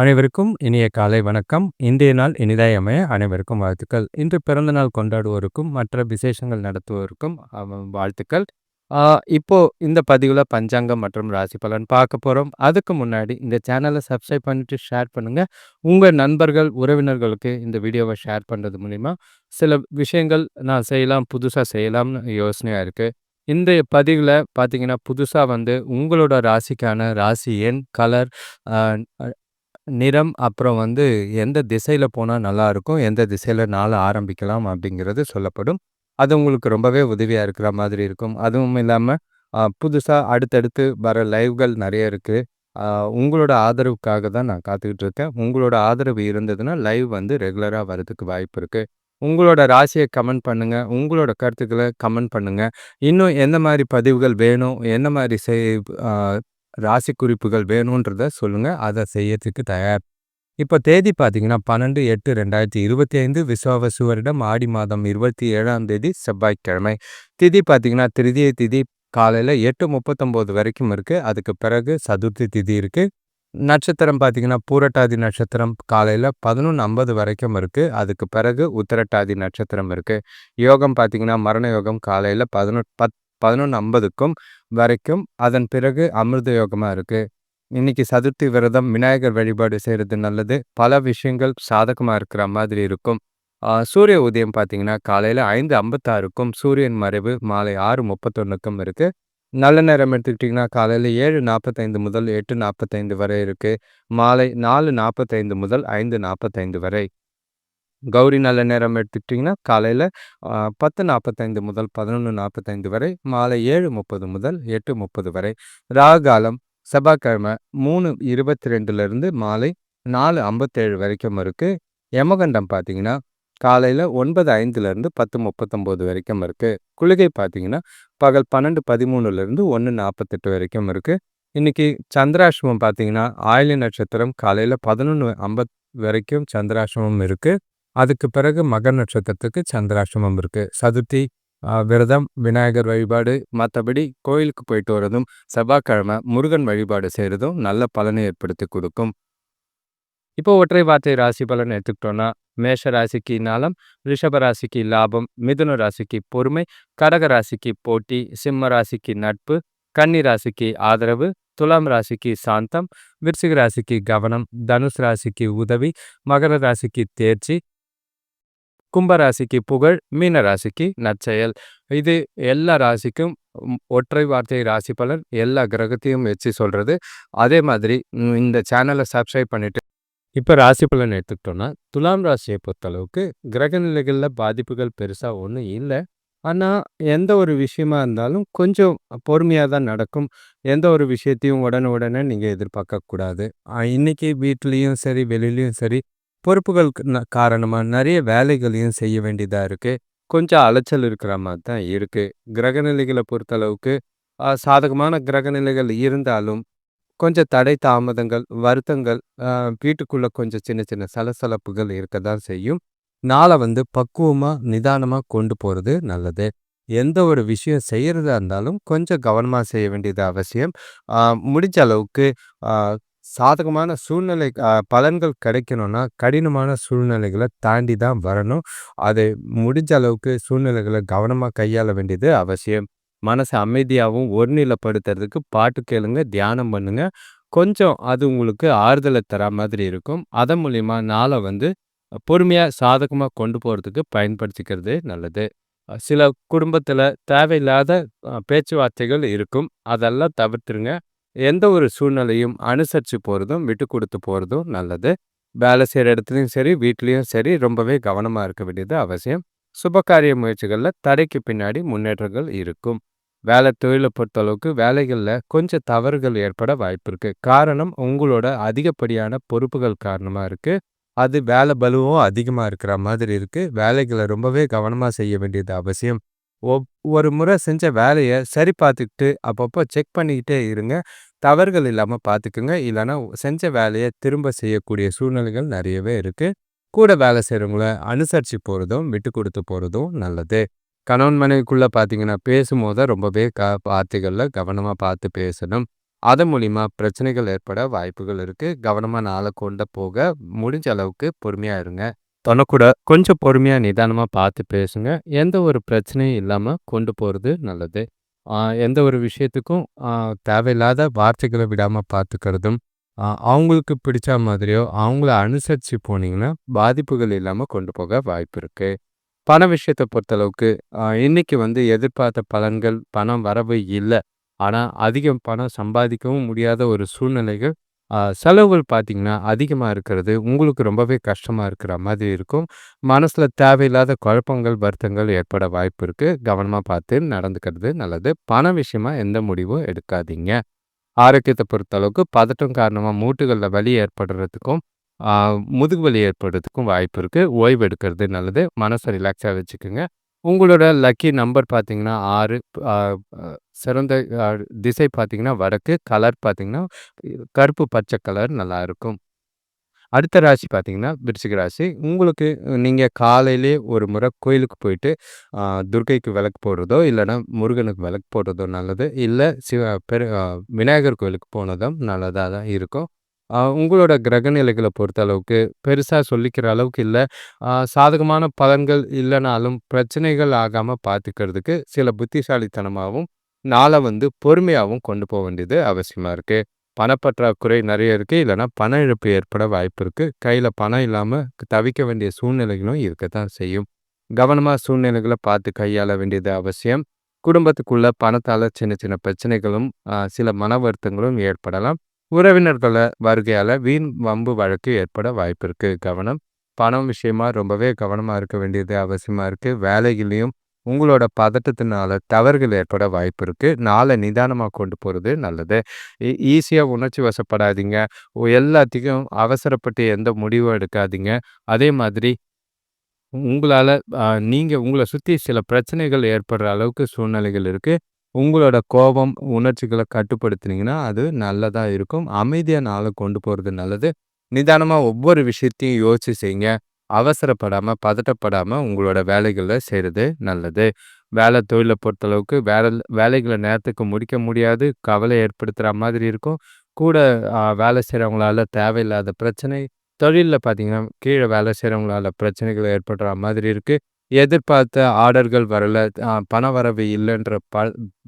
அனைவருக்கும் இனிய காலை வணக்கம். இன்றைய நாள் இனிதாய் அமைய அனைவருக்கும் வாழ்த்துக்கள். இன்று பிறந்த நாள் கொண்டாடுவோருக்கும், மற்ற விசேஷங்கள் நடத்துவோருக்கும் வாழ்த்துக்கள். இப்போ இந்த பதிவில் பஞ்சாங்கம் மற்றும் ராசி பலன் பார்க்க போகிறோம் அதுக்கு முன்னாடி இந்த சேனலை சப்ஸ்கிரைப் பண்ணிட்டு ஷேர் பண்ணுங்க. உங்கள் நண்பர்கள், உறவினர்களுக்கு இந்த வீடியோவை ஷேர் பண்ணுறது மூலிமா சில விஷயங்கள் நான் செய்யலாம், புதுசாக செய்யலாம்னு யோசனையாக இருக்குது இந்த பதிவில் பார்த்தீங்கன்னா, புதுசாக வந்து உங்களோட ராசிக்கான ராசி எண், கலர், நிறம், அப்புறம் வந்து எந்த திசையில் போனால் நல்லாயிருக்கும் எந்த திசையில் நாளை ஆரம்பிக்கலாம் அப்படிங்கிறது சொல்லப்படும். அது உங்களுக்கு ரொம்பவே உதவியாக இருக்கிற மாதிரி இருக்கும். அதுவும் இல்லாமல் புதுசாக அடுத்தடுத்து வர லைவ்கள் நிறைய இருக்குது உங்களோட ஆதரவுக்காக தான் நான் காத்துக்கிட்டு இருக்கேன். உங்களோட ஆதரவு இருந்ததுன்னா, லைவ் வந்து ரெகுலராக வரதுக்கு வாய்ப்பு இருக்குது உங்களோட ராசியை கமெண்ட் பண்ணுங்கள் உங்களோட கருத்துக்களை கமெண்ட் பண்ணுங்கள் இன்னும் எந்த மாதிரி பதிவுகள் வேணும், என்ன மாதிரி செய் ராசி குறிப்புகள் வேணுன்றத சொல்லுங்கள் அதை செய்யறதுக்கு தயார். இப்போ தேதி பார்த்தீங்கன்னா, 12/8/2025 விசுவாவசு வருடம் ஆடி மாதம் 27ஆம் தேதி செவ்வாய்க்கிழமை. திதி பார்த்தீங்கன்னா, திருதிய திதி காலையில் எட்டு முப்பத்தொம்போது வரைக்கும் இருக்குது அதுக்கு பிறகு சதுர்த்தி திதி இருக்குது நட்சத்திரம் பார்த்தீங்கன்னா, பூரட்டாதி நட்சத்திரம் காலையில் பதினொன்று ஐம்பது வரைக்கும் இருக்குது அதுக்கு பிறகு உத்திரட்டாதி நட்சத்திரம் இருக்குது யோகம் பார்த்தீங்கன்னா, மரண யோகம் காலையில் பதினொன்று பத் 11:50க்கும் வரைக்கும். அதன் பிறகு அமிர்த யோகமாக இருக்கு. இன்னைக்கு சதுர்த்தி விரதம், விநாயகர் வழிபாடு செய்றது நல்லது. பல விஷயங்கள் சாதகமா இருக்கிற மாதிரி இருக்கும். சூரிய உதயம் பார்த்தீங்கன்னா, காலையில 5:56க்கும், சூரியன் மறைவு மாலை 6:31க்கும் இருக்கு. நல்ல நேரம் எடுத்துக்கிட்டீங்கன்னா, காலையில 7:45 முதல் 8:45 வரை இருக்கு. மாலை 4:45 முதல் 5:45 வரை. கௌரி நல்ல நேரம் எடுத்துக்கிட்டிங்கன்னா காலையில் பத்து நாற்பத்தைந்து முதல் பதினொன்று நாற்பத்தைந்து வரை மாலை ஏழு முப்பது முதல் எட்டு முப்பது வரை. ராகாலம் செவ்வாய்க்கிழமை மூணு இருபத்தி ரெண்டுலேருந்து மாலை நாலு ஐம்பத்தேழு வரைக்கும் இருக்குது யமகண்டம் பார்த்தீங்கன்னா காலையில் ஒன்பது ஐந்துலேருந்து பத்து முப்பத்தொம்போது வரைக்கும் இருக்குது குளிகை பார்த்தீங்கன்னா பகல் பன்னெண்டு பதிமூணுலேருந்து ஒன்று நாற்பத்தெட்டு வரைக்கும் இருக்குது இன்றைக்கி சந்திராசிரமம் பார்த்தீங்கன்னா ஆயிலி நட்சத்திரம் காலையில் பதினொன்று ஐம்பத் வரைக்கும் சந்திராசிரமம் இருக்குது அதுக்கு பிறகு மக நட்சத்திரத்துக்கு சந்திராஷ்டமம் இருக்கு. சதுர்த்தி விரதம், விநாயகர் வழிபாடு, மற்றபடி கோயிலுக்கு போயிட்டு வரதும், செவ்வாய்க்கிழமை முருகன் வழிபாடு செய்கிறதும் நல்ல பலனை ஏற்படுத்தி கொடுக்கும் இப்போ ஒற்றை வார்த்தை ராசி பலன் எடுத்துக்கிட்டோம்னா, மேஷ ராசிக்கு நலம், ரிஷப ராசிக்கு லாபம், மிதுன ராசிக்கு பொறுமை, கடக ராசிக்கு போட்டி, சிம்ம ராசிக்கு நட்பு, கன்னி ராசிக்கு ஆதரவு, துலாம் ராசிக்கு சாந்தம், விருச்சிக ராசிக்கு கவனம், தனுசு ராசிக்கு உதவி, மகர ராசிக்கு தேர்ச்சி, கும்பராசிக்கு புகழ், மீன ராசிக்கு நற்செயல். இது எல்லா ராசிக்கும் ஒற்றை வார்த்தை ராசி பலன். எல்லா கிரகத்தையும் வச்சு சொல்றது. அதே மாதிரி இந்த சேனலை சப்ஸ்கிரைப் பண்ணிட்டு இப்போ ராசி பலன் எடுத்துக்கிட்டோம்னா, துலாம் ராசியை பொறுத்தளவுக்கு கிரக நிலைகளில் பாதிப்புகள் பெருசாக ஒன்றும் இல்லை ஆனால் எந்த ஒரு விஷயமா இருந்தாலும் கொஞ்சம் பொறுமையாக தான் நடக்கும். எந்த ஒரு விஷயத்தையும் உடனே உடனே நீங்கள் எதிர்பார்க்கக்கூடாது இன்றைக்கி வீட்லேயும் இன்னைக்கு சரி, வெளியிலையும் சரி, பொறுப்புகள் காரணமாக நிறைய வேலைகளையும் செய்ய வேண்டியதாக இருக்குது கொஞ்சம் அலைச்சல் இருக்கிற மாதிரி தான் இருக்குது கிரகநிலைகளை பொறுத்தளவுக்கு சாதகமான கிரக நிலைகள் இருந்தாலும், கொஞ்சம் தடை தாமதங்கள், வருத்தங்கள், வீட்டுக்குள்ளே கொஞ்சம் சின்ன சின்ன சலசலப்புகள் இருக்க தான் செய்யும். நாளை வந்து பக்குவமாக நிதானமாக கொண்டு போகிறது நல்லது. எந்த ஒரு விஷயம் செய்கிறதா இருந்தாலும் கொஞ்சம் கவனமாக செய்ய வேண்டியது அவசியம். முடிஞ்ச அளவுக்கு சாதகமான சூழ்நிலை பலன்கள் கிடைக்கணும்னா, கடினமான சூழ்நிலைகளை தாண்டி தான் வரணும். அது முடிஞ்ச அளவுக்கு சூழ்நிலைகளை கவனமாக கையாள வேண்டியது அவசியம். மனசை அமைதியாகவும் ஒருநிலைப்படுத்துறதுக்கு பாட்டு கேளுங்க, தியானம் பண்ணுங்க. கொஞ்சம் அது உங்களுக்கு ஆறுதலை தரா மாதிரி இருக்கும். அதன் மூலியமா நாளை வந்து பொறுமையாக சாதகமாக கொண்டு போகிறதுக்கு பயன்படுத்திக்கிறது நல்லது. சில குடும்பத்தில் தேவையில்லாத பேச்சுவார்த்தைகள் இருக்கும். அதெல்லாம் தவிர்த்துருங்க. எந்த ஒரு சூழ்நிலையும் அனுசரிச்சு போறதும், விட்டு கொடுத்து போறதும் நல்லது. வேலை செய்கிற இடத்துலயும் சரி, வீட்லயும் சரி ரொம்பவே கவனமா இருக்க வேண்டியது அவசியம். சுபகாரிய முயற்சிகள்ல தடைக்கு பின்னாடி முன்னேற்றங்கள் இருக்கும். வேலை தொழில பொறுத்தளவுக்கு வேலைகள்ல கொஞ்சம் தவறுகள் ஏற்பட வாய்ப்பு இருக்குது காரணம் உங்களோட அதிகப்படியான பொறுப்புகள் காரணமா இருக்கு. அது வேலை பலுவும் அதிகமா இருக்கிற மாதிரி இருக்கு. வேலைகளை ரொம்பவே கவனமா செய்ய வேண்டியது அவசியம். ஒரு முறை செஞ்ச வேலையை சரி பார்த்துக்கிட்டு, அப்பப்போ செக் பண்ணிக்கிட்டே இருங்க. தவறுகள் இல்லாமல் பார்த்துக்குங்க. இல்லைன்னா செஞ்ச வேலையை திரும்ப செய்யக்கூடிய சூழ்நிலைகள் நிறையவே இருக்குது கூட வேலை செய்கிறவங்கள அனுசரித்து போகிறதும் விட்டு கொடுத்து போகிறதும் நல்லது. கணவன் மனைவிக்குள்ளே பார்த்தீங்கன்னா, பேசும்போது ரொம்பவே க வார்த்தைகளில் கவனமாக பார்த்து பேசணும். அதன் மூலிமா பிரச்சனைகள் ஏற்பட வாய்ப்புகள் இருக்குது கவனமாக நாளை கொண்டு போக முடிஞ்ச அளவுக்கு பொறுமையாக இருங்க. தனக்கூட கொஞ்சம் பொறுமையா, நிதானமா பார்த்து பேசுங்க. எந்த ஒரு பிரச்சனையும் இல்லாம கொண்டு போறது நல்லது. எந்த ஒரு விஷயத்துக்கும் தேவையில்லாத வார்த்தைகளை விடாம பார்த்துக்கிறதும், அவங்களுக்கு பிடிச்ச மாதிரியோ, அவங்கள அனுசரிச்சு போனீங்கன்னா, பாதிப்புகள் இல்லாம கொண்டு போக வாய்ப்பு இருக்கு. பண விஷயத்த பொறுத்தளவுக்கு, இன்னைக்கு வந்து எதிர்பார்த்த பலன்கள், பணம் வரவு இல்ல. ஆனா, அதிகம் பணம் சம்பாதிக்கவும் முடியாத ஒரு சூழ்நிலைகள், செலவுகள் பார்த்தீங்கன்னா, அதிகமாக இருக்கிறது உங்களுக்கு ரொம்பவே கஷ்டமாக இருக்கிற மாதிரி இருக்கும். மனசில் தேவையில்லாத குழப்பங்கள், வருத்தங்கள் ஏற்பட வாய்ப்பு இருக்குது கவனமாக பார்த்து நடந்துக்கிறது நல்லது. பண விஷயமாக எந்த முடிவும் எடுக்காதீங்க. ஆரோக்கியத்தை பொறுத்தளவுக்கு பதட்டம் காரணமாக மூட்டுகளில் வலி ஏற்படுறதுக்கும், முதுகு வலி ஏற்படுறதுக்கும் வாய்ப்பு இருக்குது ஓய்வு எடுக்கிறது நல்லது. மனசை ரிலாக்ஸாக வச்சுக்கோங்க உங்களோட லக்கி நம்பர் பார்த்தீங்கன்னா ஆறு சிறந்த திசை பார்த்தீங்கன்னா வடக்கு. கலர் பார்த்தீங்கன்னா, கருப்பு பச்சை கலர் நல்லாயிருக்கும். அடுத்த ராசி பார்த்தீங்கன்னா, விருச்சிக ராசி. உங்களுக்கு நீங்கள் காலையிலேயே ஒரு முறை கோயிலுக்கு போயிட்டு, துர்கைக்கு விளக்கு போடுறதோ, இல்லைனா முருகனுக்கு விளக்கு போடுறதோ நல்லது. இல்லை சிவ பெரு விநாயகர் கோயிலுக்கு போனதும் நல்லதாக தான் இருக்கும். ஆ உங்களோட கிரக நிலைகள பொறுத்தளவுக்கு பெருசா சொல்லிக்கிற அளவுக்கு இல்ல. ஆ சாதகமான பலன்கள் இல்லனாலும், பிரச்சனைகள் ஆகாம பார்த்துக்கிறதுக்கு சில புத்திசாலித்தனமாவும், நாள வந்து பொறுமையாவும் கொண்டு போ வேண்டியது அவசியமா இருக்கு. பணப்பற்றாக்குறை நெறைய இருக்கு. இல்லன்னா பண இழப்பு ஏற்பட வாய்ப்பு இருக்கு. கையில பணம் இல்லாம தவிக்க வேண்டிய சூழ்நிலைகளும் இருக்கத்தான் செய்யும். கவனமா சூழ்நிலைகள பார்த்து கையாள வேண்டியது அவசியம். குடும்பத்துக்குள்ள பணத்தால சின்ன சின்ன பிரச்சனைகளும், சில மன வருத்தங்களும் ஏற்படலாம். உறவினர்கள வருகையால் வீண் வம்பு வழக்கு ஏற்பட வாய்ப்பு இருக்குது கவனம். பணம் விஷயமா ரொம்பவே கவனமாக இருக்க வேண்டியது அவசியமாக இருக்குது வேலையிலையும் உங்களோட பதட்டத்தினால தவறுகள் ஏற்பட வாய்ப்பு இருக்குது நாளை நிதானமாக கொண்டு போகிறது நல்லது. ஈஸியாக உணர்ச்சி வசப்படாதீங்க. எல்லாத்தையும் அவசரப்பட்டு எந்த முடிவும் எடுக்காதீங்க. அதே மாதிரி உங்களால் நீங்கள் உங்களை சுற்றி சில பிரச்சனைகள் ஏற்படுற அளவுக்கு சூழ்நிலைகள் இருக்குது உங்களோட கோபம், உணர்ச்சிகளை கட்டுப்படுத்துனீங்கன்னா, அது நல்லதாக இருக்கும். அமைதியாக நாளை கொண்டு போகிறது நல்லது. நிதானமாக ஒவ்வொரு விஷயத்தையும் யோசிச்சு செய்யுங்க. அவசரப்படாமல் பதட்டப்படாமல் உங்களோட வேலைகளை செய்கிறது நல்லது. வேலை தொழிலை பொறுத்தளவுக்கு வேலை வேலைகளை நேரத்துக்கு முடிக்க முடியாது. கவலை ஏற்படுத்துகிற மாதிரி இருக்கும். கூட வேலை செய்கிறவங்களால தேவையில்லாத பிரச்சனை. தொழிலில் பார்த்தீங்கன்னா, கீழே வேலை செய்கிறவங்களால பிரச்சனைகள் ஏற்படுற மாதிரி இருக்குது எதிர்பார்த்த ஆர்டர்கள் வரல, பண வரவு இல்லைன்ற ப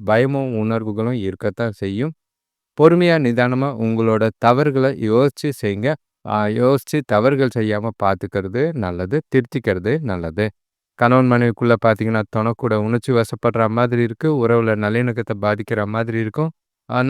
பயமும், உணர்வுகளும் இருக்கத்தான் செய்யும். பொறுமையா, நிதானமா உங்களோட தவறுகளை யோசிச்சு செய்யுங்க. யோசித்து யோசிச்சு தவறுகள் செய்யாம பார்த்துக்கிறது நல்லது. திருத்திக்கிறது நல்லது. கணவன் மனைவிக்குள்ள பார்த்தீங்கன்னா, தொணக்கூட உணர்ச்சி வசப்படுற மாதிரி இருக்கு. உறவுல நல்லிணக்கத்தை பாதிக்கிற மாதிரி இருக்கும்.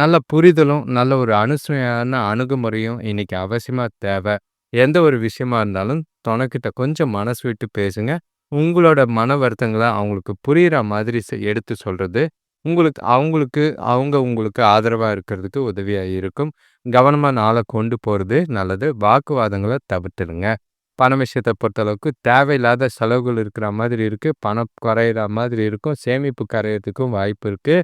நல்ல புரிதலும், நல்ல ஒரு அனுசமையான அணுகுமுறையும் இன்னைக்கு அவசியமா தேவை எந்த ஒரு விஷயமா இருந்தாலும் தொணக்கிட்ட கொஞ்சம் மனசு விட்டு பேசுங்க. உங்களோட மன வருத்தங்கள அவங்களுக்கு புரியிற மாதிரி செ எடுத்து சொல்றது, உங்களுக்கு அவங்களுக்கு அவங்க உங்களுக்கு ஆதரவா இருக்கிறதுக்கு உதவியா இருக்கும். கவனமா நாள கொண்டு போறது நல்லது. வாக்குவாதங்கள தவிர்த்துடுங்க. பண விஷயத்த பொறுத்தளவுக்கு தேவையில்லாத செலவுகள் இருக்கிற மாதிரி இருக்கு. பணம் குறையிற மாதிரி இருக்கும். சேமிப்பு கரையறதுக்கும் வாய்ப்பு இருக்கு.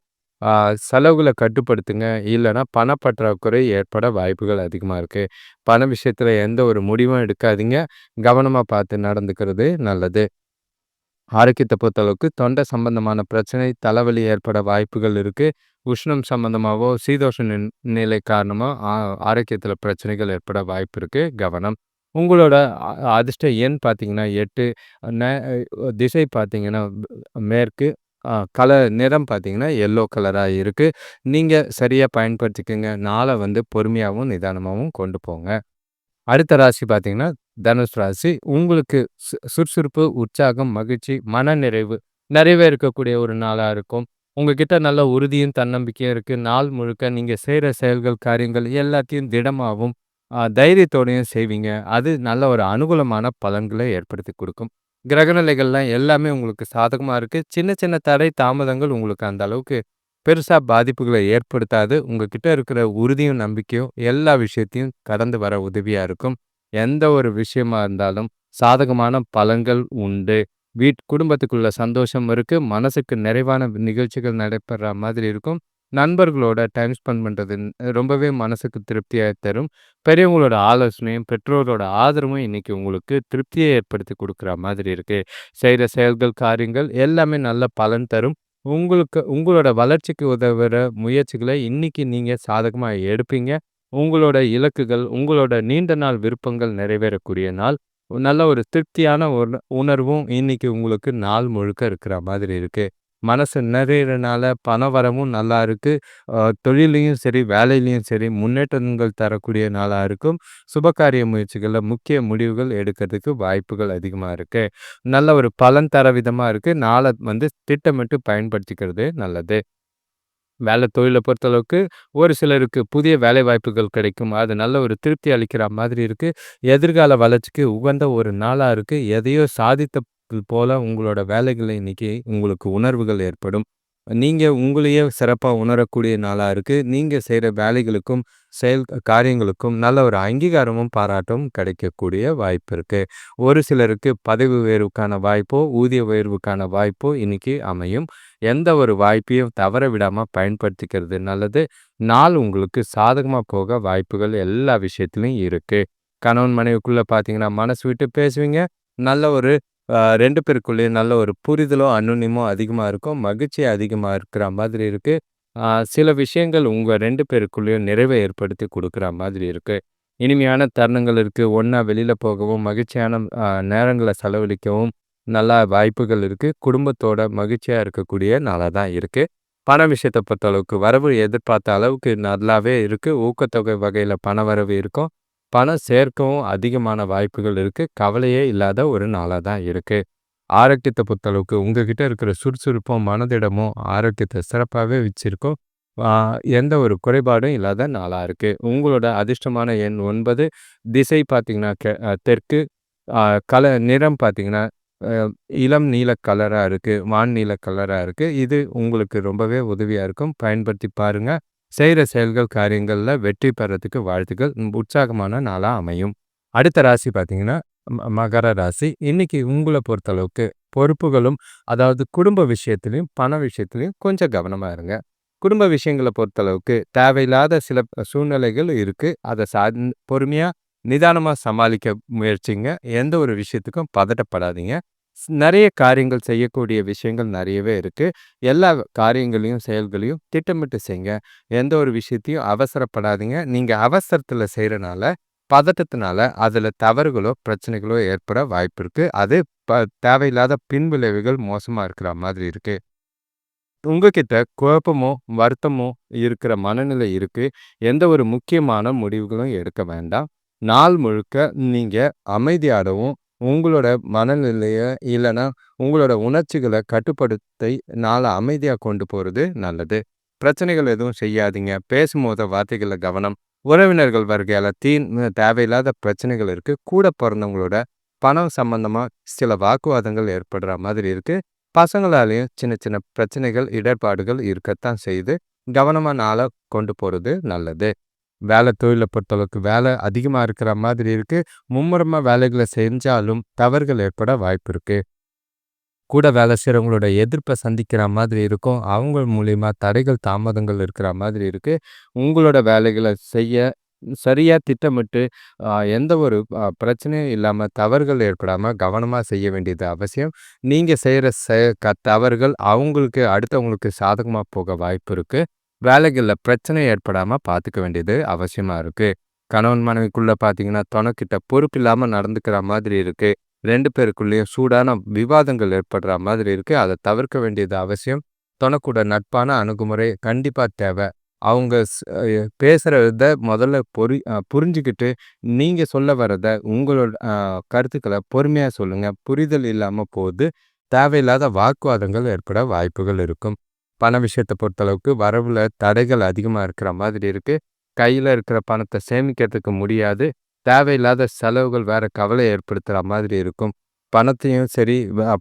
ஆ செலவுகள கட்டுப்படுத்துங்க. இல்லைனா பணப்பற்றாக்குறை ஏற்பட வாய்ப்புகள் அதிகமா இருக்கு. பண விஷயத்துல எந்த ஒரு முடிவும் எடுக்காதீங்க. கவனமா பார்த்து நடந்துக்கிறது நல்லது. ஆரோக்கியத்தை பொறுத்தளவுக்கு தொண்டை சம்பந்தமான பிரச்சனை, தலைவலி ஏற்பட வாய்ப்புகள் இருக்குது உஷ்ணம் சம்பந்தமாகவோ சீதோஷ நின் நிலை காரணமாக ஆரோக்கியத்தில் பிரச்சனைகள் ஏற்பட வாய்ப்பு இருக்குது கவனம். உங்களோட அதிர்ஷ்ட எண் பார்த்தீங்கன்னா எட்டு ந திசை பார்த்தீங்கன்னா மேற்கு. கலர் நிறம் பார்த்தீங்கன்னா எல்லோ கலராக இருக்குது நீங்கள் சரியாக பயன்படுத்திக்கங்க. நாளை வந்து பொறுமையாகவும் நிதானமாகவும் கொண்டு போங்க. அடுத்த ராசி பார்த்தீங்கன்னா, தனுஷ் ராசி. உங்களுக்கு சு சுறுசுறுப்பு, உற்சாகம், மகிழ்ச்சி, மனநிறைவு நிறைவே இருக்கக்கூடிய ஒரு நாளா இருக்கும். உங்ககிட்ட நல்ல உறுதியும், தன்னம்பிக்கையும் இருக்கு. நாள் முழுக்க நீங்க செய்கிற செயல்கள், காரியங்கள் எல்லாத்தையும் திடமாவும், தைரியத்தோடையும் செய்வீங்க. அது நல்ல ஒரு அனுகூலமான பலன்களை ஏற்படுத்தி கொடுக்கும் கிரகநிலைகள்லாம் எல்லாமே உங்களுக்கு சாதகமா இருக்கு. சின்ன சின்ன தடை, தாமதங்கள் உங்களுக்கு அந்த அளவுக்கு பெருசா பாதிப்புகளை ஏற்படுத்தாது. உங்ககிட்ட இருக்கிற உறுதியும், நம்பிக்கையும் எல்லா விஷயத்தையும் கடந்து வர உதவியா இருக்கும். எந்த ஒரு விஷயமா இருந்தாலும் சாதகமான பலன்கள் உண்டு. வீட் குடும்பத்துக்குள்ள சந்தோஷம் இருக்கு. மனசுக்கு நிறைவான நிகழ்ச்சிகள் நடைபெற மாதிரி இருக்கும். நண்பர்களோட டைம் ஸ்பெண்ட் பண்ணுறது ரொம்பவே மனசுக்கு திருப்தியாக தரும். பெரியவங்களோட ஆலோசனையும், பெற்றோரோட ஆதரவும் இன்னைக்கு உங்களுக்கு திருப்தியை ஏற்படுத்தி கொடுக்குற மாதிரி இருக்கு. செய்கிற செயல்கள், காரியங்கள் எல்லாமே நல்ல பலன் தரும். உங்களுக்கு உங்களோட வளர்ச்சிக்கு உதவுற முயற்சிகளை இன்னைக்கு நீங்கள் சாதகமாக எடுப்பீங்க. உங்களோட இலக்குகள், உங்களோட நீண்ட நாள் விருப்பங்கள் நிறைவேறக்கூடிய நாள். நல்ல ஒரு திருப்தியான ஒரு உணர்வும் இன்னைக்கு உங்களுக்கு நாள் முழுக்க இருக்கிற மாதிரி இருக்கு. மனசு நிறையறனால பண வரவும் நல்லா இருக்கு. தொழிலையும் சரி, வேலையிலையும் சரி முன்னேற்றங்கள் தரக்கூடிய நாளாக இருக்கும். சுபகாரிய முயற்சிகளில் முக்கிய முடிவுகள் எடுக்கிறதுக்கு வாய்ப்புகள் அதிகமாக இருக்கு. நல்ல ஒரு பலன் தர விதமாக இருக்கு. நாளை வந்து திட்டமிட்டு பயன்படுத்திக்கிறது நல்லது. வேலை தொழிலை பொறுத்தளவுக்கு ஒரு சிலருக்கு புதிய வேலைவாய்ப்புகள் கிடைக்கும். அது நல்ல ஒரு திருப்தி அளிக்கிற மாதிரி இருக்குது எதிர்கால வளர்ச்சிக்கு உகந்த ஒரு நாளாக இருக்குது எதையோ சாதித்த போல உங்களோட வேலைகளை இன்னைக்கு உங்களுக்கு உணர்வுகள் ஏற்படும். நீங்கள் உங்களையே சிறப்பாக உணரக்கூடிய நாளாக இருக்குது நீங்கள் செய்கிற வேலைகளுக்கும், செயல் காரியங்களுக்கும் நல்ல ஒரு அங்கீகாரமும், பாராட்டும் கிடைக்கக்கூடிய வாய்ப்பு இருக்குது ஒரு சிலருக்கு பதவி உயர்வுக்கான வாய்ப்போ, ஊதிய உயர்வுக்கான வாய்ப்போ இன்னைக்கு அமையும். எந்த ஒரு வாய்ப்பையும் தவற விடாமல் பயன்படுத்திக்கிறது நல்லது. நாள் உங்களுக்கு சாதகமாக போக வாய்ப்புகள் எல்லா விஷயத்துலையும் இருக்குது கணவன் மனைவிக்குள்ளே பார்த்தீங்கன்னா, மனசு விட்டு பேசுவீங்க. நல்ல ஒரு ரெண்டு பேருக்குள்ளேயும் நல்ல ஒரு புரிதலும், அனுநியமோ அதிகமாக இருக்கும். மகிழ்ச்சி அதிகமாக இருக்கிற மாதிரி இருக்குது சில விஷயங்கள் உங்கள் ரெண்டு பேருக்குள்ளேயும் நிறைவை ஏற்படுத்தி கொடுக்குற மாதிரி இருக்குது இனிமையான தருணங்கள் இருக்குது ஒன்றா வெளியில் போகவும், மகிழ்ச்சியான நேரங்களை செலவழிக்கவும் நல்லா வாய்ப்புகள் இருக்குது குடும்பத்தோட மகிழ்ச்சியாக இருக்கக்கூடிய நாளாக தான் இருக்குது பண விஷயத்த பொறுத்தளவுக்கு வரவு எதிர்பார்த்த அளவுக்கு நல்லாவே இருக்குது ஊக்கத்தொகை வகையில் பண வரவு இருக்கும். பணம் சேர்க்கவும் அதிகமான வாய்ப்புகள் இருக்குது கவலையே இல்லாத ஒரு நாளாக தான் இருக்குது ஆரோக்கியத்தை பொறுத்தளவுக்கு உங்ககிட்ட இருக்கிற சுறுசுறுப்பும், மனதிடமும் ஆரோக்கியத்தை சிறப்பாகவே வச்சிருக்கும். எந்த ஒரு குறைபாடும் இல்லாத நாளாக இருக்குது உங்களோட அதிர்ஷ்டமான எண் ஒன்பது. திசை பார்த்தீங்கன்னா, கெ தெற்கு. கல நிறம் பார்த்தீங்கன்னா, இளம் நீல கலரா இருக்கு. வான் நீல கலரா இருக்கு. இது உங்களுக்கு ரொம்பவே உதவியா இருக்கும். பயன்படுத்தி பாருங்க. செய்கிற செயல்கள், காரியங்கள்ல வெற்றி பெறதுக்கு வாழ்த்துக்கள். உற்சாகமான நாளா அமையும். அடுத்த ராசி பார்த்தீங்கன்னா, ம மகர ராசி. இன்னைக்கு உங்கள பொறுத்தளவுக்கு பொறுப்புகளும், அதாவது குடும்ப விஷயத்துலையும் பண விஷயத்துலையும் கொஞ்சம் கவனமா இருங்க. குடும்ப விஷயங்கள பொறுத்தளவுக்கு தேவையில்லாத சில சூழ்நிலைகள் இருக்கு. அதை சா பொறுமையா, நிதானமா சமாளிக்க முயற்சிங்க. எந்த ஒரு விஷயத்துக்கும் பதட்டப்படாதீங்க. நிறைய காரியங்கள் செய்யக்கூடிய விஷயங்கள் நிறையவே இருக்கு. எல்லா காரியங்களையும், செயல்களையும் திட்டமிட்டு செய்யுங்க எந்த ஒரு விஷயத்தையும் அவசரப்படாதீங்க. நீங்க அவசரத்துல செய்கிறனால பதட்டத்தினால அதுல தவறுகளோ, பிரச்சனைகளோ ஏற்பட வாய்ப்பு இருக்குது அது ப தேவையில்லாத பின்விளைவுகள் மோசமா இருக்கிற மாதிரி இருக்கு. உங்ககிட்ட குழப்பமோ, வருத்தமோ இருக்கிற மனநிலை இருக்கு. எந்த ஒரு முக்கியமான முடிவுகளும் எடுக்க வேண்டாம். நாள் முழுக்க நீங்க அமைதியாகவும், உங்களோட மனநிலைய இல்லைன்னா உங்களோட உணர்ச்சிகளை கட்டுப்படுத்தி நாள அமைதியாக கொண்டு போகிறது நல்லது. பிரச்சனைகள் எதுவும் செய்யாதீங்க. பேசும்போத வார்த்தைகள்ல கவனம். உறவினர்கள் வருகையால தீன் தேவையில்லாத பிரச்சனைகள் இருக்கு. கூட பிறந்தவங்களோட பணம் சம்பந்தமா சில வாக்குவாதங்கள் ஏற்படுற மாதிரி இருக்கு. பசங்களாலேயும் சின்ன சின்ன பிரச்சனைகள், இடர்பாடுகள் இருக்கத்தான் செய்யுது. கவனமாக நாளை கொண்டு போகிறது நல்லது. வேலை தொழிலை பொறுத்தளவுக்கு வேலை அதிகமாக இருக்கிற மாதிரி இருக்குது மும்முரமாக வேலைகளை செஞ்சாலும் தவறுகள் ஏற்பட வாய்ப்பு இருக்குது கூட வேலை செய்கிறவங்களோட எதிர்ப்பை சந்திக்கிற மாதிரி இருக்கும். அவங்க மூலிமா தடைகள், தாமதங்கள் இருக்கிற மாதிரி இருக்குது உங்களோட வேலைகளை செய்ய சரியாக திட்டமிட்டு, எந்த ஒரு பிரச்சனையும் இல்லாமல் தவறுகள் ஏற்படாமல் கவனமாக செய்ய வேண்டியது அவசியம். நீங்கள் செய்கிற செ க தவறுகள் அவங்களுக்கு அடுத்தவங்களுக்கு சாதகமாக போக வாய்ப்பு இருக்குது வேலைகளில் பிரச்சனை ஏற்படாமல் பார்த்துக்க வேண்டியது அவசியமாக இருக்கு. கணவன் மனைவிக்குள்ள பார்த்தீங்கன்னா, தொனக்கிட்ட பொறுப்பு இல்லாமல் நடந்துக்கிற மாதிரி இருக்கு. ரெண்டு பேருக்குள்ளேயும் சூடான விவாதங்கள் ஏற்படுற மாதிரி இருக்கு. அதை தவிர்க்க வேண்டியது அவசியம். தொணை நட்பான அணுகுமுறை கண்டிப்பாக தேவை. அவங்க பேசுகிறத முதல்ல பொரி புரிஞ்சுக்கிட்டு நீங்கள் சொல்ல வரத உங்களோட கருத்துக்களை பொறுமையாக சொல்லுங்கள் புரிதல் இல்லாமல் போது, தேவையில்லாத வாக்குவாதங்கள் ஏற்பட வாய்ப்புகள் இருக்கும். பண விஷயத்தை பொறுத்தளவுக்கு வரவில் தடைகள் அதிகமாக இருக்கிற மாதிரி இருக்குது கையில் இருக்கிற பணத்தை சேமிக்கிறதுக்கு முடியாது. தேவையில்லாத செலவுகள் வேற கவலை ஏற்படுத்துகிற மாதிரி இருக்கும். பணத்தையும் சரி,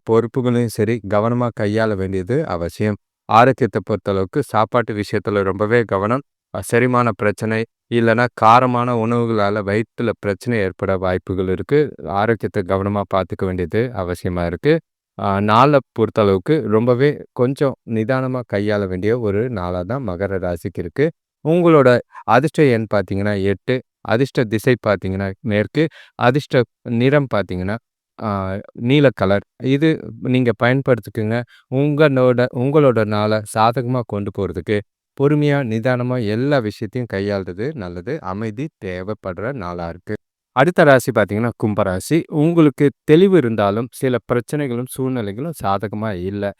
பொறுப்புகளையும் சரி கவனமாக கையாள வேண்டியது அவசியம். ஆரோக்கியத்தை பொறுத்தளவுக்கு சாப்பாட்டு விஷயத்தில் ரொம்பவே கவனம். செரிமான பிரச்சனை, இல்லைன்னா காரமான உணவுகளால் வயிற்றில் பிரச்சனை ஏற்பட வாய்ப்புகள் இருக்குது ஆரோக்கியத்தை கவனமாக பார்த்துக்க வேண்டியது அவசியமாக இருக்குது நாளை பொறுத்தளவுக்கு ரொம்பவே கொஞ்சம் நிதானமாக கையாள வேண்டிய ஒரு நாளாக தான் மகர ராசிக்கு இருக்குது உங்களோட அதிர்ஷ்ட எண் பார்த்தீங்கன்னா எட்டு அதிர்ஷ்ட திசை பார்த்தீங்கன்னா மேற்கு. அதிர்ஷ்ட நிறம் பார்த்தீங்கன்னா நீல கலர். இது நீங்கள் பயன்படுத்திக்கங்க. உங்களோட உங்களோட நாளை சாதகமாக கொண்டு போகிறதுக்கு பொறுமையாக நிதானமாக எல்லா விஷயத்தையும் கையாள்றது நல்லது. அமைதி தேவைப்படுற நாளாக இருக்குது அடுத்த ராசி பார்த்தீங்கன்னா, கும்பராசி. உங்களுக்கு தெளிவு இருந்தாலும், சில பிரச்சனைகளும், சூழ்நிலைகளும் சாதகமாக இல்லை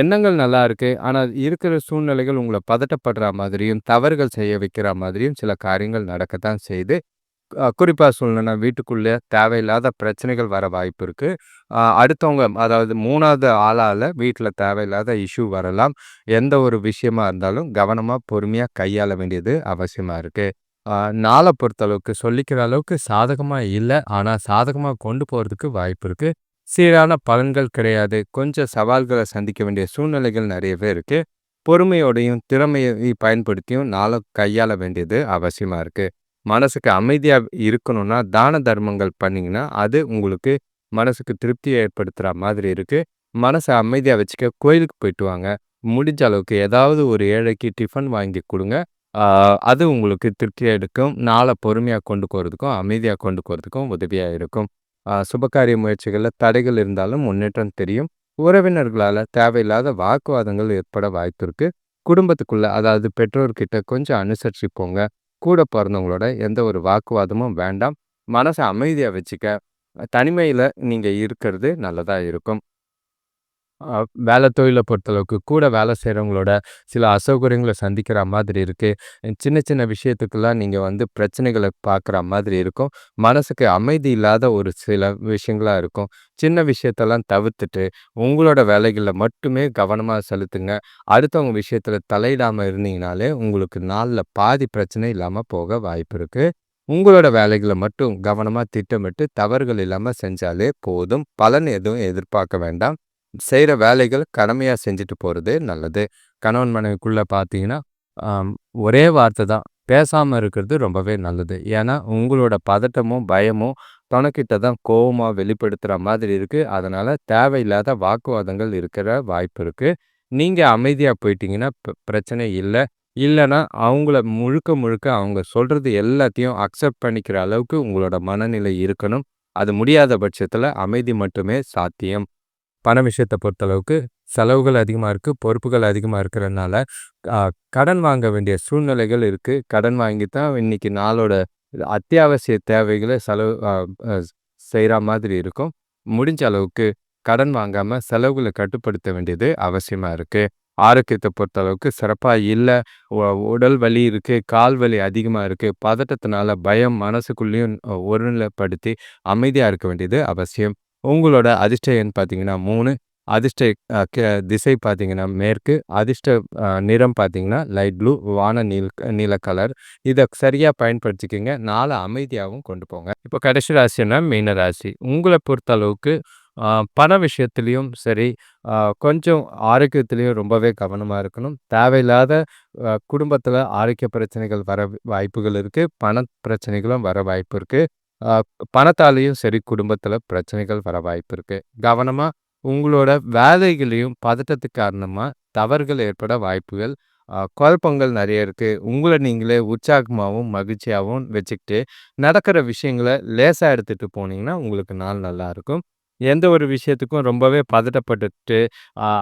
எண்ணங்கள் நல்லா இருக்கு. ஆனால் இருக்கிற சூழ்நிலைகள் உங்களை பதட்டப்படுறா மாதிரியும், தவறுகள் செய்ய வைக்கிறா மாதிரியும் சில காரியங்கள் நடக்கத்தான் செய்து குறிப்பாக சொல்லணும்னா, வீட்டுக்குள்ளே தேவையில்லாத பிரச்சனைகள் வர வாய்ப்பு இருக்குது அடுத்தவங்க அதாவது மூணாவது ஆளால் வீட்டில் தேவையில்லாத இஷ்யூ வரலாம். எந்த ஒரு விஷயமா இருந்தாலும் கவனமாக பொறுமையாக கையாள வேண்டியது அவசியமாக இருக்குது நாளை பொறுத்த பொறுத்தளவுக்கு சொல்லிக்கிற அளவுக்கு சாதகமா இல்ல. ஆனா, சாதகமா கொண்டு போறதுக்கு வாய்ப்பு இருக்குது சீரான பலன்கள் கிடையாது. கொஞ்சம் சவால்கள சந்திக்க வேண்டிய சூழ்நிலைகள் நிறையவே இருக்கு. பொறுமையோடையும், திறமையை பயன்படுத்தியும் நாள கையாள வேண்டியது அவசியமா இருக்கு. மனசுக்கு அமைதியா இருக்கணும்னா, தான தர்மங்கள் பண்ணிங்கன்னா அது உங்களுக்கு மனசுக்கு திருப்தியை ஏற்படுத்துகிற மாதிரி இருக்கு. மனச அமைதியா வச்சுக்க கோயிலுக்கு போயிட்டு வாங்க. முடிஞ்ச அளவுக்கு ஏதாவது ஒரு ஏழைக்கு டிஃபன் வாங்கி கொடுங்க அது உங்களுக்கு திருப்தியாக எடுக்கும். நாளை பொறுமையாக கொண்டு போகிறதுக்கும் அமைதியாக கொண்டு போகிறதுக்கும் உதவியாக இருக்கும். சுபகாரிய முயற்சிகளில் தடைகள் இருந்தாலும் முன்னேற்றம் தெரியும். உறவினர்களால் தேவையில்லாத வாக்குவாதங்கள் ஏற்பட வாய்ப்பு இருக்குது குடும்பத்துக்குள்ளே அதாவது பெற்றோர்கிட்ட கொஞ்சம் அனுசரிச்சு போங்க. கூட பிறந்தவங்களோட எந்த ஒரு வாக்குவாதமும் வேண்டாம். மனசை அமைதியாக வச்சுக்க. தனிமையில் நீங்கள் இருக்கிறது நல்லதாக இருக்கும். வேலை தொழிலை பொறுத்தளவுக்கு கூட வேலை செய்கிறவங்களோட சில அசௌகரியங்களை சந்திக்கிற மாதிரி இருக்குது சின்ன சின்ன விஷயத்துக்கெல்லாம் நீங்கள் வந்து பிரச்சனைகளை பார்க்குற மாதிரி இருக்கும். மனசுக்கு அமைதி இல்லாத ஒரு சில விஷயங்களாக இருக்கும். சின்ன விஷயத்தெல்லாம் தவிர்த்துட்டு, உங்களோட வேலைகளில் மட்டுமே கவனமாக செலுத்துங்க. அடுத்தவங்க விஷயத்தில் தலையிடாமல் இருந்தீங்கனாலே, உங்களுக்கு நாளில் பாதி பிரச்சனை இல்லாமல் போக வாய்ப்பு இருக்குது உங்களோட வேலைகளை மட்டும் கவனமாக திட்டமிட்டு, தவறுகள் இல்லாமல் செஞ்சாலே போதும். பலன் எதுவும் எதிர்பார்க்க வேண்டாம். செய்ற வேலைகள் கடமையா செஞ்சுட்டு போறது நல்லது. கணவன் மனைவிக்குள்ள பார்த்தீங்கன்னா, ஒரே வார்த்தை தான். பேசாம இருக்கிறது ரொம்பவே நல்லது. ஏன்னா, உங்களோட பதட்டமும், பயமும் தொணைக்கிட்ட தான் கோவமா வெளிப்படுத்துற மாதிரி இருக்கு. அதனால தேவையில்லாத வாக்குவாதங்கள் இருக்கிற வாய்ப்பு இருக்கு. நீங்க அமைதியா போயிட்டீங்கன்னா, பிரச்சனை இல்ல. இல்லைன்னா அவங்கள முழுக்க முழுக்க அவங்க சொல்றது எல்லாத்தையும் அக்செப்ட் பண்ணிக்கிற அளவுக்கு உங்களோட மனநிலை இருக்கணும். அது முடியாத பட்சத்துல அமைதி மட்டுமே சாத்தியம். பண விஷயத்தை பொறுத்தளவுக்கு செலவுகள் அதிகமாக இருக்குது பொறுப்புகள் அதிகமாக இருக்கிறதுனால கடன் வாங்க வேண்டிய சூழ்நிலைகள் இருக்குது கடன் வாங்கி தான் இன்னைக்கு நாளோட அத்தியாவசிய தேவைகளை செலவு செய்கிற மாதிரி இருக்கும். முடிஞ்ச அளவுக்கு கடன் வாங்காமல் செலவுகளை கட்டுப்படுத்த வேண்டியது அவசியமாக இருக்குது ஆரோக்கியத்தை பொறுத்தளவுக்கு சிறப்பாக இல்லை உடல் வலி இருக்குது கால் வலி அதிகமாக இருக்குது பதட்டத்தினால பயம் மனசுக்குள்ளேயும் ஒருநிலைப்படுத்தி அமைதியாக இருக்க வேண்டியது அவசியம். உங்களோட அதிர்ஷ்ட எண் பார்த்தீங்கன்னா மூணு அதிர்ஷ்ட திசை பார்த்தீங்கன்னா மேற்கு. அதிர்ஷ்ட நிறம் பார்த்தீங்கன்னா லைட் ப்ளூ வான நீல் நீல கலர். இதை சரியாக பயன்படுத்திக்கிங்க நாள அமைதியாகவும் கொண்டு போங்க. இப்போ கடைசி ராசின்னா மீன ராசி. உங்களை பொறுத்தளவுக்கு அளவுக்கு பண விஷயத்துலேயும் சரி, கொஞ்சம் ஆரோக்கியத்துலேயும் ரொம்பவே கவனமாக இருக்கணும். தேவையில்லாத குடும்பத்தில் ஆரோக்கிய பிரச்சனைகள் வர வாய்ப்புகள் இருக்குது பண பிரச்சனைகளும் வர வாய்ப்பு இருக்குது பணத்தாலேயும் சரி குடும்பத்தில் பிரச்சனைகள் வர வாய்ப்பு இருக்குது கவனமாக உங்களோட வேலைகளையும் பதட்டத்துக்கு காரணமாக தவறுகள் ஏற்பட வாய்ப்புகள், குழப்பங்கள் நிறைய இருக்குது உங்களை நீங்களே உற்சாகமாகவும் மகிழ்ச்சியாகவும் வச்சுக்கிட்டு, நடக்கிற விஷயங்கள லேசாக எடுத்துகிட்டு போனீங்கன்னா, உங்களுக்கு நாள் நல்லாயிருக்கும் எந்த ஒரு விஷயத்துக்கும் ரொம்பவே பதட்டப்பட்டுட்டு,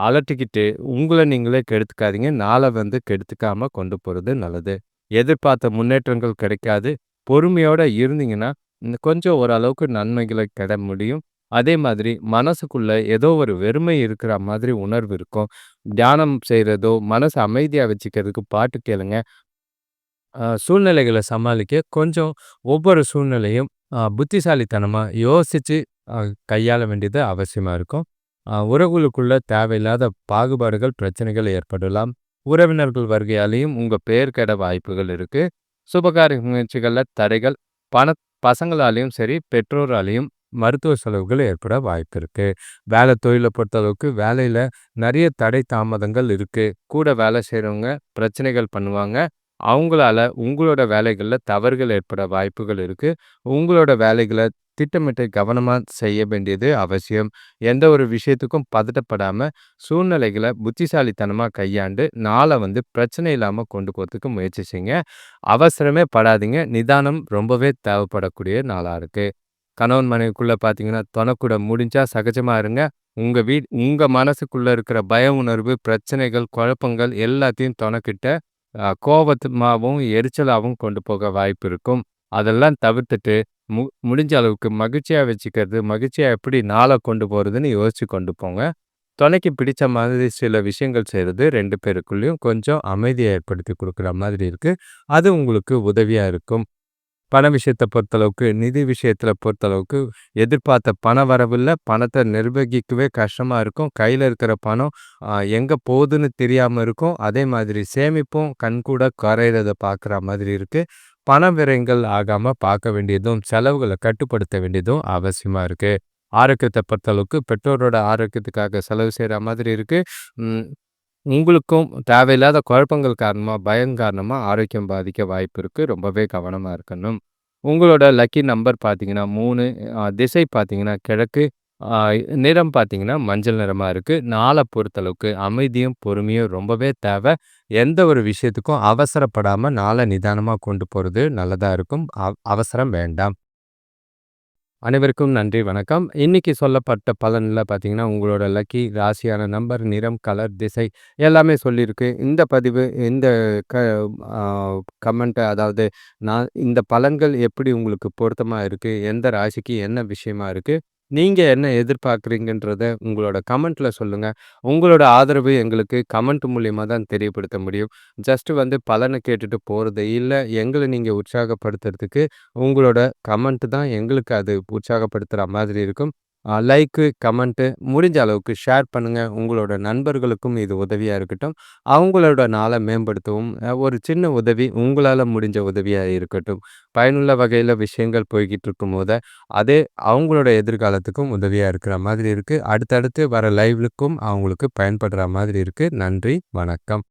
அலட்டிக்கிட்டு, உங்களை நீங்களே கெடுத்துக்காதீங்க. நாளை வந்து கெடுத்துக்காமல் கொண்டு போகிறது நல்லது. எதிர்பார்த்த முன்னேற்றங்கள் கிடைக்காது. பொறுமையோடு இருந்தீங்கன்னா, கொஞ்சம் ஓரளவுக்கு நன்மைகளை கெட முடியும். அதே மாதிரி மனசுக்குள்ள ஏதோ ஒரு வெறுமை இருக்கிற மாதிரி உணர்வு இருக்கும். தியானம் செய்றதோ, மனசை அமைதியா வச்சுக்கிறதுக்கு பாட்டு கேளுங்க. சூழ்நிலைகளை சமாளிக்க கொஞ்சம் ஒவ்வொரு சூழ்நிலையும் புத்திசாலித்தனமாக புத்திசாலித்தனமா யோசிச்சு கையாள வேண்டியது அவசியமா இருக்கும். உறவுகளுக்குள்ள தேவையில்லாத பாகுபாடுகள், பிரச்சனைகள் ஏற்படலாம். உறவினர்கள் வருகையாலேயும் உங்க பெயர் கெட வாய்ப்புகள் இருக்கு. சுபகாரிய முயற்சிகளில் தடைகள், பண பசங்களாலேயும் சரி, பெற்றோராலையும் மருத்துவ செலவுகள் ஏற்பட வாய்ப்பு இருக்குது வேலை தொழிலை பொறுத்தளவுக்கு வேலையில் நிறைய தடை தாமதங்கள் இருக்குது கூட வேலை செய்கிறவங்க பிரச்சனைகள் பண்ணுவாங்க. அவங்களால உங்களோட வேலைகளில் தவறுகள் ஏற்பட வாய்ப்புகள் இருக்குது உங்களோட வேலைகளை திட்டமிட்டு கவனமா செய்ய வேண்டியது அவசியம். எந்த ஒரு விஷயத்துக்கும் பதட்டப்படாம, சூழ்நிலைகள புத்திசாலித்தனமா கையாண்டு, நாள வந்து பிரச்சனை இல்லாம கொண்டு போறதுக்கு முயற்சி செய்யுங்க. அவசரமே படாதீங்க. நிதானம் ரொம்பவே தேவைப்படக்கூடிய நாளா இருக்கு. கணவன் மனைவிக்குள்ள பார்த்தீங்கன்னா, தொணக்கூட முடிஞ்சா சகஜமா இருங்க. உங்க வீ உங்க மனசுக்குள்ள இருக்கிற பய உணர்வு, பிரச்சனைகள், குழப்பங்கள் எல்லாத்தையும் தொணக்கிட்ட கோபத்துமாகவும் கோவத்துமாவும், எரிச்சலாவும் கொண்டு போக வாய்ப்பு இருக்கும். அதெல்லாம் தவிர்த்துட்டு, மு முடிஞ்ச அளவுக்கு மகிழ்ச்சியாக வச்சுக்கிறது, மகிழ்ச்சியாக எப்படி நாளை கொண்டு போகிறதுன்னு யோசிச்சு கொண்டு போங்க. துணைக்கு பிடித்த மாதிரி சில விஷயங்கள் செய்கிறது ரெண்டு பேருக்குள்ளேயும் கொஞ்சம் அமைதியை ஏற்படுத்தி கொடுக்குற மாதிரி இருக்குது அது உங்களுக்கு உதவியாக இருக்கும். பண விஷயத்தை பொறுத்தளவுக்கு, நிதி விஷயத்தில் பொறுத்தளவுக்கு, எதிர்பார்த்த பண வரவில்லை பணத்தை நிர்வகிக்கவே கஷ்டமாக இருக்கும். கையில் இருக்கிற பணம் எங்கே போகுதுன்னு தெரியாமல் இருக்கும். அதே மாதிரி சேமிப்பும் கண்கூட குறையிறத பார்க்குற மாதிரி இருக்குது பண விரயங்கள் ஆகாமல் பார்க்க வேண்டியதும், செலவுகளை கட்டுப்படுத்த வேண்டியதும் அவசியமாக இருக்குது ஆரோக்கியத்தை பொறுத்தளவுக்கு பெற்றோரோட ஆரோக்கியத்துக்காக செலவு செய்கிற மாதிரி இருக்குது உங்களுக்கும் தேவையில்லாத குழப்பங்கள் காரணமாக பயம் காரணமாக ஆரோக்கியம் பாதிக்க வாய்ப்பு இருக்குது ரொம்பவே கவனமாக இருக்கணும். உங்களோட லக்கி நம்பர் பார்த்தீங்கன்னா மூணு திசை பார்த்தீங்கன்னா கிழக்கு, நிறம் பார்த்தீங்கன்னா மஞ்சள் நிறமாக இருக்கு. நாளை பொறுத்தளவுக்கு அமைதியும், பொறுமையும் ரொம்பவே தேவை எந்த ஒரு விஷயத்துக்கும் அவசரப்படாமல் நாளை நிதானமாக கொண்டு போகிறது நல்லதாக இருக்கும். அவ் அவசரம் வேண்டாம். அனைவருக்கும் நன்றி, வணக்கம். இன்னைக்கு சொல்லப்பட்ட பலனில் பார்த்தீங்கன்னா, உங்களோட லக்கி ராசியான நம்பர், நிறம், கலர், திசை எல்லாமே சொல்லியிருக்கு. இந்த பதிவு இந்த க அ அதாவது நான் இந்த பலன்கள் எப்படி உங்களுக்கு பொருத்தமாக இருக்குது எந்த ராசிக்கு என்ன விஷயமா இருக்குது நீங்க என்ன எதிர்பார்க்குறீங்கன்றத உங்களோட கமெண்ட்ல சொல்லுங்க. உங்களோட ஆதரவு எங்களுக்கு கமெண்ட் மூலியமா தான் தெரியப்படுத்த முடியும். ஜஸ்ட் வந்து பலன கேட்டுட்டு போறது இல்ல. எங்கள நீங்க உற்சாகப்படுத்துறதுக்கு உங்களோட கமெண்ட் தான் எங்களுக்கு அது உற்சாகப்படுத்துற மாதிரி இருக்கும். லைக்கு, கமெண்ட்டு முடிஞ்ச அளவுக்கு ஷேர் பண்ணுங்கள் உங்களோட நண்பர்களுக்கும் இது உதவியாக இருக்கட்டும். அவங்களோட நாளை மேம்படுத்தவும் ஒரு சின்ன உதவி உங்களால் முடிஞ்ச உதவியாக இருக்கட்டும். பயனுள்ள வகையில் விஷயங்கள் போய்கிட்டு இருக்கும் போது அதே அவங்களோட எதிர்காலத்துக்கும் உதவியாக இருக்கிற மாதிரி இருக்குது அடுத்தடுத்து வர லைவ்லுக்கும் அவங்களுக்கு பயன்படுற மாதிரி இருக்குது நன்றி, வணக்கம்.